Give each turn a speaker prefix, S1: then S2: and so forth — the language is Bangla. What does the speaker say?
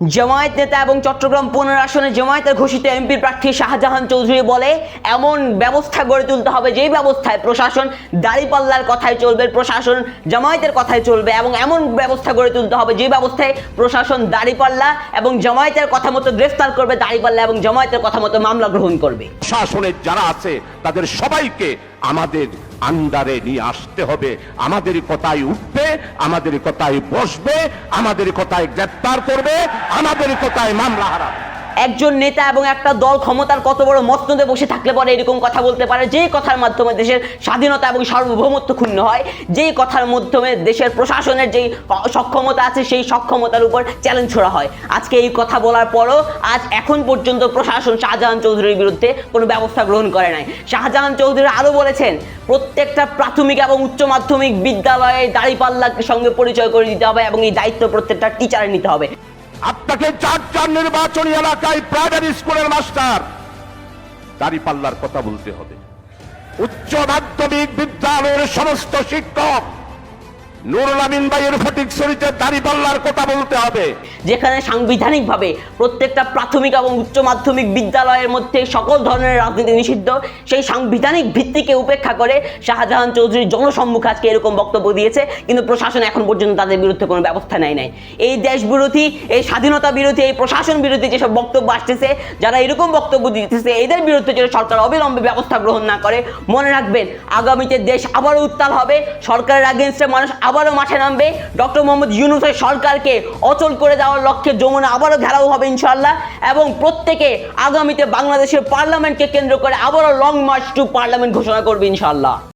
S1: জামায়াত নেতা এবং চট্টগ্রাম পনেরো আসনে জামায়াতের ঘোষিত এমপি প্রার্থী শাহজাহান চৌধুরী বলে, এমন ব্যবস্থা গড়ে তুলতে হবে যেই ব্যবস্থায় প্রশাসন দাড়িপাল্লার কথায় চলবে, প্রশাসন জামায়াতের কথায় চলবে, এবং এমন ব্যবস্থা গড়ে তুলতে হবে যে ব্যবস্থায় প্রশাসন দাড়িপাল্লা এবং জামায়াতের কথা মতো গ্রেফতার করবে দাড়িপাল্লা এবং জামায়াতের কথা মতো মামলা গ্রহণ করবে।
S2: শাসনের যারা আছে, তাদের সবাইকে আমাদের আন্ডারে নিয়ে আসতে হবে। আমাদের কথায় উঠবে, আমাদের কথায় বসবে, আমাদের কথায় গ্রেপ্তার করবে, আমাদের কথায় মামলা হারাবে।
S1: একজন নেতা এবং একটা দল ক্ষমতার কত বড় মসনদে বসে থাকলে পরে এরকম কথা বলতে পারে যেই কথার মাধ্যমে দেশের স্বাধীনতা এবং সার্বভৌমত্ব ক্ষুণ্ণ হয়, যেই কথার মাধ্যমে দেশের প্রশাসনের যেই সক্ষমতা আছে, সেই সক্ষমতার উপর চ্যালেঞ্জ ছোড়া হয়। আজকে এই কথা বলার পরও আজ এখন পর্যন্ত প্রশাসন শাহজাহান চৌধুরীর বিরুদ্ধে কোনো ব্যবস্থা গ্রহণ করে নাই। শাহজাহান চৌধুরী আরও বলেছেন, প্রত্যেকটা প্রাথমিক এবং উচ্চ মাধ্যমিক বিদ্যালয়ে দাঁড়িপাল্লার সঙ্গে পরিচয় করে দিতে হবে এবং এই দায়িত্ব প্রত্যেকটা টিচারে নিতে হবে।
S2: আপনাকে চার চার নির্বাচনী এলাকায় প্রাইমারি স্কুলের মাস্টার দাড়ি পাল্লার কথা বলতে হবে। উচ্চ মাধ্যমিক বিদ্যালয়ের সমস্ত শিক্ষক নুরুল আমিন ভাইয়ের কথা বলতে হবে।
S1: যেখানে সাংবিধানিকভাবে প্রত্যেকটা প্রাথমিক এবং উচ্চ মাধ্যমিক বিদ্যালয়ের মধ্যে সকল ধরনের রাজনীতি নিষিদ্ধ, সেই সাংবিধানিক ভিত্তিকে উপেক্ষা করে শাহজাহান চৌধুরী জনসম্মুখে আজকে এরকম বক্তব্য দিয়েছে, কিন্তু প্রশাসন এখন পর্যন্ত তাদের বিরুদ্ধে কোনো ব্যবস্থা নেয় নাই। এই দেশ বিরোধী, এই স্বাধীনতা বিরোধী, এই প্রশাসন বিরোধী যেসব বক্তব্য আসতেছে, যারা এরকম বক্তব্য দিতেছে, এদের বিরুদ্ধে সরকার অবিলম্বে ব্যবস্থা গ্রহণ না করে, মনে রাখবেন, আগামীতে দেশ আবারও উত্তাল হবে, সরকারের মানুষ আবারও মাঠে নামবে। ডক্টর মোহাম্মদ ইউনুসের সরকারকে অচল করে দেওয়ার লক্ষ্যে যমুনা আবারও ঘেরাও হবে ইনশাল্লাহ এবং প্রত্যেকে আগামীতে বাংলাদেশের পার্লামেন্টকে কেন্দ্র করে আবারও লং মার্চ টু পার্লামেন্ট ঘোষণা করবে ইনশাল্লাহ